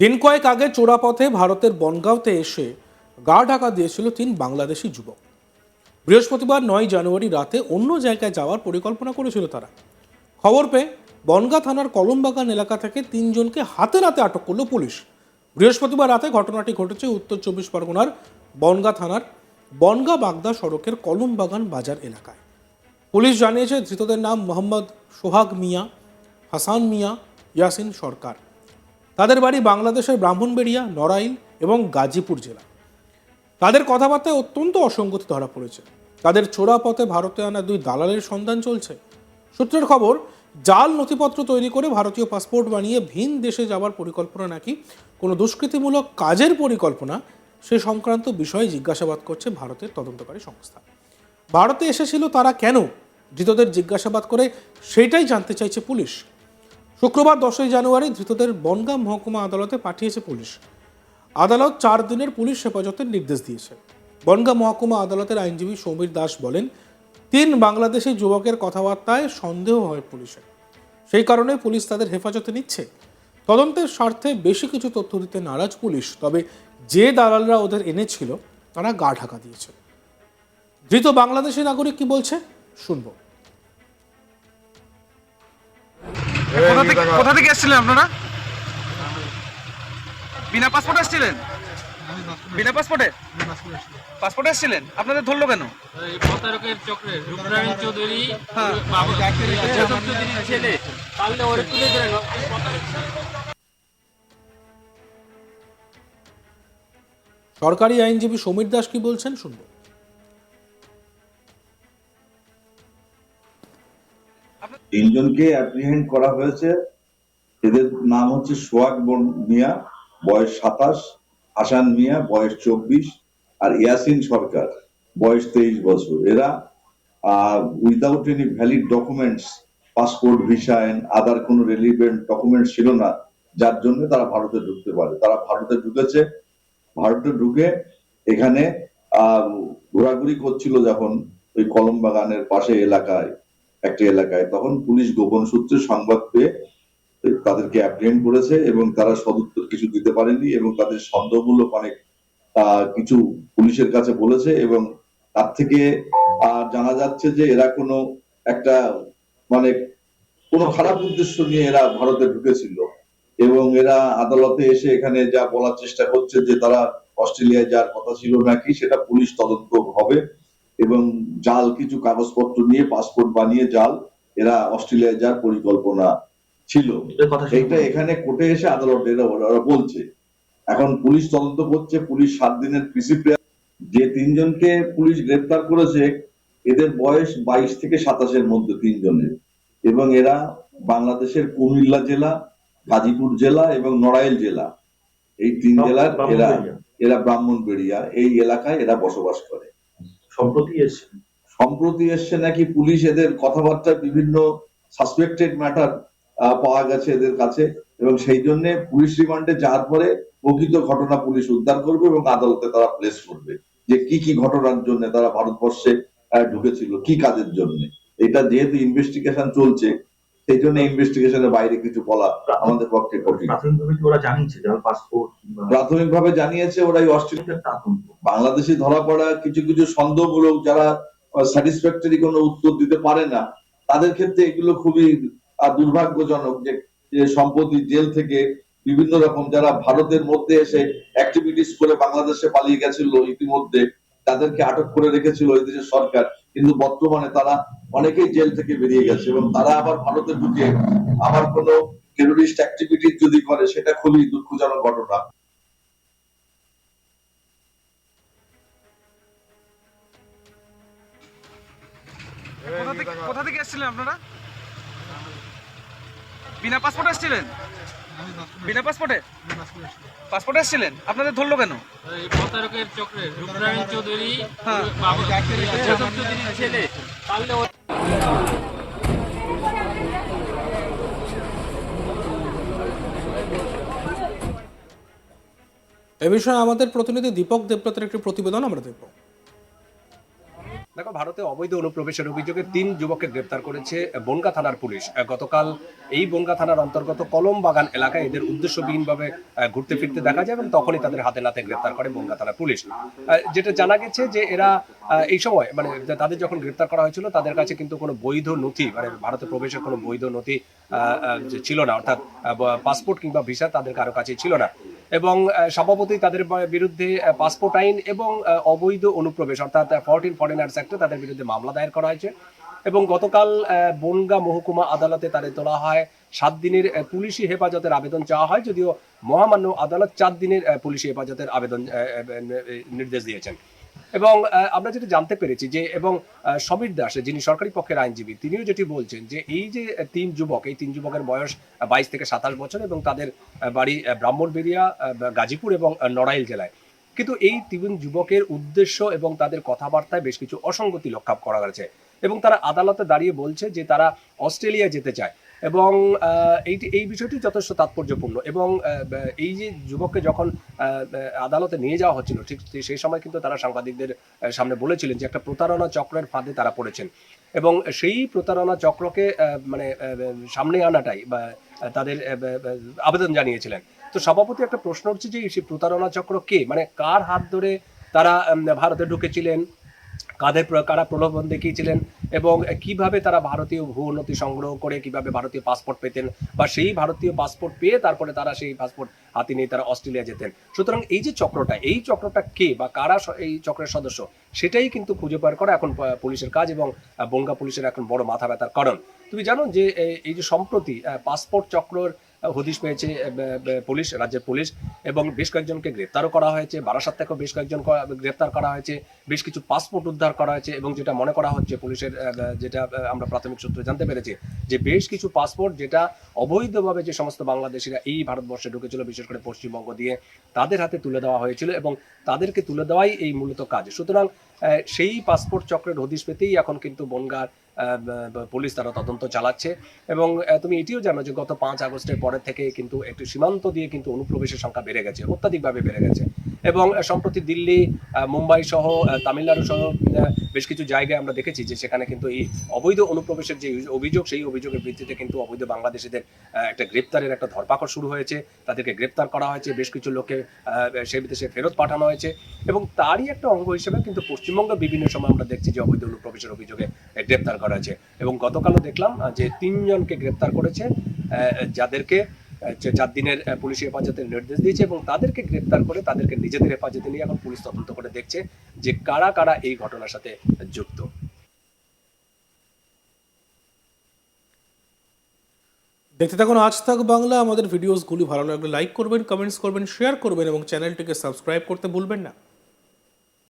দিন কয়েক আগে চোরাপথে ভারতের বনগাঁওতে এসে গা ঢাকা দিয়েছিল তিন বাংলাদেশি যুবক। বৃহস্পতিবার নয় জানুয়ারি রাতে অন্য জায়গায় যাওয়ার পরিকল্পনা করেছিল তারা। খবর পেয়ে বনগাঁ থানার কলমবাগান এলাকা থেকে তিনজনকে হাতে নাতে আটক করল পুলিশ। বৃহস্পতিবার রাতে ঘটনাটি ঘটেছে উত্তর চব্বিশ পরগনার বনগাঁ থানার বনগাঁ বাগদা সড়কের কলমবাগান বাজার এলাকায়। পুলিশ জানিয়েছে ধৃতদের নাম মোহাম্মদ সোহাগ মিয়া, হাসান মিয়া, ইয়াসিন সরকার। তাদের বাড়ি বাংলাদেশের ব্রাহ্মণবেড়িয়া, নড়াইল এবং গাজীপুর জেলা। তাদের কথাবার্তায় অত্যন্ত অসঙ্গতি ধরা পড়েছে। তাদের ছোড়া পথে ভারতে আনা দুই দালালের সন্ধান চলছে। সূত্রের খবর, জাল নথিপত্র তৈরি করে ভারতীয় পাসপোর্ট বানিয়ে ভিন দেশে যাওয়ার পরিকল্পনা নাকি কোনো দুষ্কৃতিমূলক কাজের পরিকল্পনা, সে সংক্রান্ত বিষয়ে জিজ্ঞাসাবাদ করছে ভারতের তদন্তকারী সংস্থা। ভারতে এসেছিল তারা কেন? ধৃতদের জিজ্ঞাসাবাদ করে সেটাই জানতে চাইছে পুলিশ। শুক্রবার দশই জানুয়ারি ধৃতদের বনগাঁ মহকুমা আদালতে পাঠিয়েছে পুলিশ। আদালত চার দিনের পুলিশ হেফাজতের নির্দেশ দিয়েছে। বনগাঁ মহকুমা আদালতের আইনজীবী সমীর দাস বলেন, তিন বাংলাদেশি যুবকের কথাবার্তায় সন্দেহ হয় পুলিশের। সেই কারণে পুলিশ তাদের হেফাজতে নিচ্ছে। তদন্তের স্বার্থে বেশি কিছু তথ্য দিতে নারাজ পুলিশ, তবে যে দালালরা ওদের এনেছিল, তারা গা ঢাকা দিয়েছে। ধৃত বাংলাদেশি নাগরিক কি বলছে? শুনব। কোথা থেকে কোথা থেকে এসেছিলেন আপনারা? বিনা পাসপোর্টে এসেছিলেন? বিনা পাসপোর্টে? পাসপোর্টে এসেছিলেন? আপনাদের ধরলো কেন? প্রতারকের চক্রে রূপরানী চৌধুরী। বাবু যাদব চৌধুরীর ছেলে পারলে ওরে তুলে ধরে নাও। এই প্রতারক সরকারি আইনজীবী সমীর দাস কি বলছেন শুনব। তিনজনকে অ্যাপ্রিহেন্ড করা হয়েছে? এদের নাম হচ্ছে সোহাগ মিয়া, বয়স সাতাশ হাসান মিয়া, বয়স চব্বিশ, আর ইয়াসিন সরকার, বয়স তেইশ বছর। এরা without any valid documents passport visa and other কোনো রেলিভেন্ট ডকুমেন্ট ছিল না, যার জন্য তারা ভারতে ঢুকতে পারে। তারা ভারতে ঢুকেছে। ভারতে ঢুকে এখানে ঘোরাঘুরি করছিল যখন ওই কলম বাগানের পাশে এলাকায়। একটা এলাকায়। তখন পুলিশ গোপন সূত্রে সংবাদ পেয়ে তাদেরকে অ্যাপ্রিহেন্ড করেছে এবং তারা সদুত্তর কিছু দিতে পারেনি এবং তাদের সন্দেহমূলক অনেক কিছু পুলিশের কাছে বলেছে এবং তার থেকে জানা যাচ্ছে যে এরা কোনো একটা মানে কোনো খারাপ উদ্দেশ্য নিয়ে এরা ভারতে ঢুকেছিল এবং এরা আদালতে এসে এখানে যা বলার চেষ্টা করছে যে তারা অস্ট্রেলিয়ায় যাওয়ার কথা ছিল নাকি সেটা পুলিশ তদন্ত হবে। এবং জাল কিছু কাগজপত্র নিয়ে পাসপোর্ট বানিয়ে জাল এরা অস্ট্রেলিয়ায় যাওয়ার পরিকল্পনা ছিল। এইটা এখানে কোর্টে এসে আদালতে ওরা বলছে। এখন পুলিশ তদন্ত করছে পুলিশ সাত দিনের প্রিসিপ্রিয়া যে তিনজনকে পুলিশ গ্রেপ্তার করেছে এদের বয়স বাইশ থেকে সাতাশের মধ্যে তিনজনের। এবং এরা বাংলাদেশের কুমিল্লা জেলা গাজীপুর জেলা এবং নড়াইল জেলা। এই তিন জেলার এরা এরা ব্রাহ্মণবেড়িয়া। এই এলাকায় এরা বসবাস করে। সম্প্রতি এসছে সম্প্রতি এসছে নাকি পুলিশ এদের কথাবার্তায় বিভিন্ন সাসপেক্টেড ম্যাটার পাওয়া গেছে এদের কাছে এবং সেই জন্য পুলিশ রিমান্ডে যাওয়ার পরে প্রকৃত ঘটনা পুলিশ উদ্ধার করবে এবং আদালতে তারা প্লেস করবে যে কি কি ঘটনার জন্য তারা ভারতবর্ষে ঢুকেছিল, কি কাজের জন্য। এটা যেহেতু ইনভেস্টিগেশন চলছে সেই জন্য ইনভেস্টিগেশনের বাইরে কিছু বলা আমাদের পক্ষে কঠিন। প্রাথমিকভাবে কি ওরা জানিয়েছে যারা পাসপোর্ট প্রাথমিকভাবে জানিয়েছে ওরাই অস্ট্রেলিয়া আতঙ্ক বাংলাদেশে ধরা পড়া কিছু কিছু সন্দেহমূলক যারা স্যাটিসফ্যাক্টরি কোনো উত্তর দিতে পারে না তাদের ক্ষেত্রে এগুলো খুবই দুর্ভাগ্যজনক যে যে সম্প্রতি জেল থেকে বিভিন্ন রকম যারা ভারতের মধ্যে এসে অ্যাক্টিভিটিস করে বাংলাদেশে পালিয়ে গেছিল ইতিমধ্যে তাদেরকে আটক করে রেখেছিল এই দেশের সরকার। কিন্তু বর্তমানে তারা অনেকেই জেল থেকে বেরিয়ে গেছে এবং তারা আবার ভারতে ঢুকে আবার কোনো টেরোরিস্ট অ্যাক্টিভিটি যদি করে, সেটা খুবই দুঃখজনক ঘটনা। কোথা থেকে এসেছিলেন আপনারা? বিনা পাসপোর্টে এসেছিলেন? বিনা পাসপোর্টে? পাসপোর্টে। এসেছিলেন? আপনাদের ধরলো কেন? প্রতারকের চক্রে রূপরানী চৌধুরী হ্যাঁ। ছেলে পারলে এ বিষয়ে আমাদের প্রতিনিধি দীপক দেবব্রতের একটি প্রতিবেদন আমরা দেখব। দেখো, ভারতে অবৈধ অনুপ্রবেশের অভিযোগে তিন যুবককে গ্রেপ্তার করেছে বনগা থানার পুলিশ। গতকাল এই বনগা থানার অন্তর্গত কলম বাগান এলাকায় এদের উদ্দেশ্যবিহীনভাবে ঘুরতে ফিরতে দেখা যায় এবং তখনই তাদের হাতে নাতে গ্রেপ্তার করে বনগা থানার পুলিশ। যেটা জানা গেছে যে এরা এই সময় মানে তাদের যখন গ্রেপ্তার করা হয়েছিল, তাদের কাছে কিন্তু কোনো বৈধ নথি মানে ভারতে প্রবেশের কোনো বৈধ নথি ছিল না, অর্থাৎ পাসপোর্ট কিংবা ভিসা তাদের কারও কাছে ছিল না। এবং স্বভাবতই তাদের বিরুদ্ধে পাসপোর্ট আইন এবং অবৈধ অনুপ্রবেশ, অর্থাৎ ফোরটিন ফরেনার্স অ্যাক্টে তাদের বিরুদ্ধে মামলা দায়ের করা হয়েছে। এবং গতকাল বনগা মহকুমা আদালতে তাদের তোলা হয় সাত দিনের পুলিশি হেফাজতের আবেদন চাওয়া হয়, যদিও মহামান্য আদালত চার দিনের পুলিশি হেফাজতের আবেদন নির্দেশ দিয়েছেন। এবং আমরা যেটা জানতে পেরেছি যে, এবং সমীর দাস, যিনি সরকারি পক্ষের আইনজীবী, তিনিও যেটি বলছেন যে, এই যে তিন যুবক, এই তিন যুবকের বয়স বাইশ থেকে সাতাশ বছর এবং তাদের বাড়ি ব্রাহ্মণবেড়িয়া গাজীপুর এবং নড়াইল জেলায়। কিন্তু এই তিন যুবকের উদ্দেশ্য এবং তাদের কথাবার্তায় বেশ কিছু অসঙ্গতি লক্ষ্য করা গেছে এবং তারা আদালতে দাঁড়িয়ে বলছে যে, তারা অস্ট্রেলিয়া যেতে চায়। এবং এইটি, এই বিষয়টি যথেষ্ট তাৎপর্যপূর্ণ এবং এই যে যুবককে যখন আদালতে নিয়ে যাওয়া হচ্ছিল, ঠিক সেই সময় কিন্তু তারা সাংবাদিকদের সামনে বলেছিলেন যে একটা প্রতারণা চক্রের ফাঁদে তারা পড়েছেন এবং সেই প্রতারণা চক্রকে মানে সামনে আনাটাই বা, তাদের আবেদন জানিয়েছিলেন। তো সভাপতি একটা প্রশ্ন হচ্ছে যে সেই প্রতারণা চক্র কে? মানে কার হাত ধরে তারা ভারতে ঢুকেছিলেন? কাদের কারা প্রলোভন দেখিয়েছিলেন? এবং কীভাবে তারা ভারতীয় ভূ উন্নতি সংগ্রহ করে, কীভাবে ভারতীয় পাসপোর্ট পেতেন বা সেই ভারতীয় পাসপোর্ট পেয়ে তারপরে তারা সেই পাসপোর্ট হাতে নিয়ে তারা অস্ট্রেলিয়া যেতেন। সুতরাং এই যে চক্রটা, এই চক্রটা কে বা কারা এই চক্রের সদস্য, সেটাই কিন্তু খুঁজে বের করা এখন পুলিশের কাজ এবং বঙ্গা পুলিশের এখন বড় মাথা ব্যথার কারণ। তুমি জানো যে এই যে সম্প্রতি পাসপোর্ট চক্রর হদিশ পেয়েছে পুলিশ, রাজ্যের পুলিশ, এবং বেশ কয়েকজনকে গ্রেপ্তারও করা হয়েছে। বারাসাত থেকেও বেশ কয়েকজন গ্রেপ্তার করা হয়েছে। বেশ কিছু পাসপোর্ট উদ্ধার করা হয়েছে এবং যেটা মনে করা হচ্ছে পুলিশের যেটা আমরা প্রাথমিক সূত্রে জানতে পেরেছি, যে বেশ কিছু পাসপোর্ট যেটা অবৈধভাবে যে সমস্ত বাংলাদেশিরা এই ভারতবর্ষে ঢুকেছিল, বিশেষ করে পশ্চিমবঙ্গ দিয়ে, তাদের হাতে তুলে দেওয়া হয়েছিল এবং তাদেরকে তুলে দেওয়াই এই মূলত কাজ। সুতরাং সেই পাসপোর্ট চক্রের হদিশ পেতেই এখন কিন্তু বনগার পুলিশ তারা তদন্ত চালাচ্ছে। এবং তুমি এটিও জানো যে গত পাঁচ আগস্টের পরের থেকে কিন্তু একটু সীমান্ত দিয়ে কিন্তু অনুপ্রবেশের সংখ্যা বেড়ে গেছে, অত্যাধিকভাবে বেড়ে গেছে। এবং সম্প্রতি দিল্লি মুম্বাই সহ তামিলনাড়ু সহ বেশ কিছু জায়গায় আমরা দেখেছি যে সেখানে কিন্তু এই অবৈধ অনুপ্রবেশের যে অভিযোগ, সেই অভিযোগের ভিত্তিতে কিন্তু অবৈধ বাংলাদেশিদের একটা গ্রেপ্তারের একটা ধরপাকড় শুরু হয়েছে। তাদেরকে গ্রেপ্তার করা হয়েছে। বেশ কিছু লোককে সে বিদেশে ফেরত পাঠানো হয়েছে। এবং তারই একটা অঙ্গ হিসেবে কিন্তু পশ্চিমবঙ্গের বিভিন্ন সময় আমরা দেখছি যে অবৈধ অনুপ্রবেশের অভিযোগে গ্রেপ্তার করা হয়েছে। এবং গতকালও দেখলাম যে তিনজনকে গ্রেপ্তার করেছে যাদেরকে চার দিনের পুলিশি হেফাজতের নির্দেশ দিয়েছে এবং তাদেরকে গ্রেপ্তার করে তাদেরকে নিজেদের হেফাজতে নিয়ে এখন পুলিশ তদন্ত করে দেখছে যে কারা কারা এই ঘটনার সাথে যুক্ত। দেখতে থাকুন, আজ তাক বাংলা। আমাদের ভিডিওসগুলি ভালো লাগলে লাইক করবেন, কমেন্টস করবেন, শেয়ার করবেন এবং চ্যানেলটিকে সাবস্ক্রাইব করতে ভুলবেন না।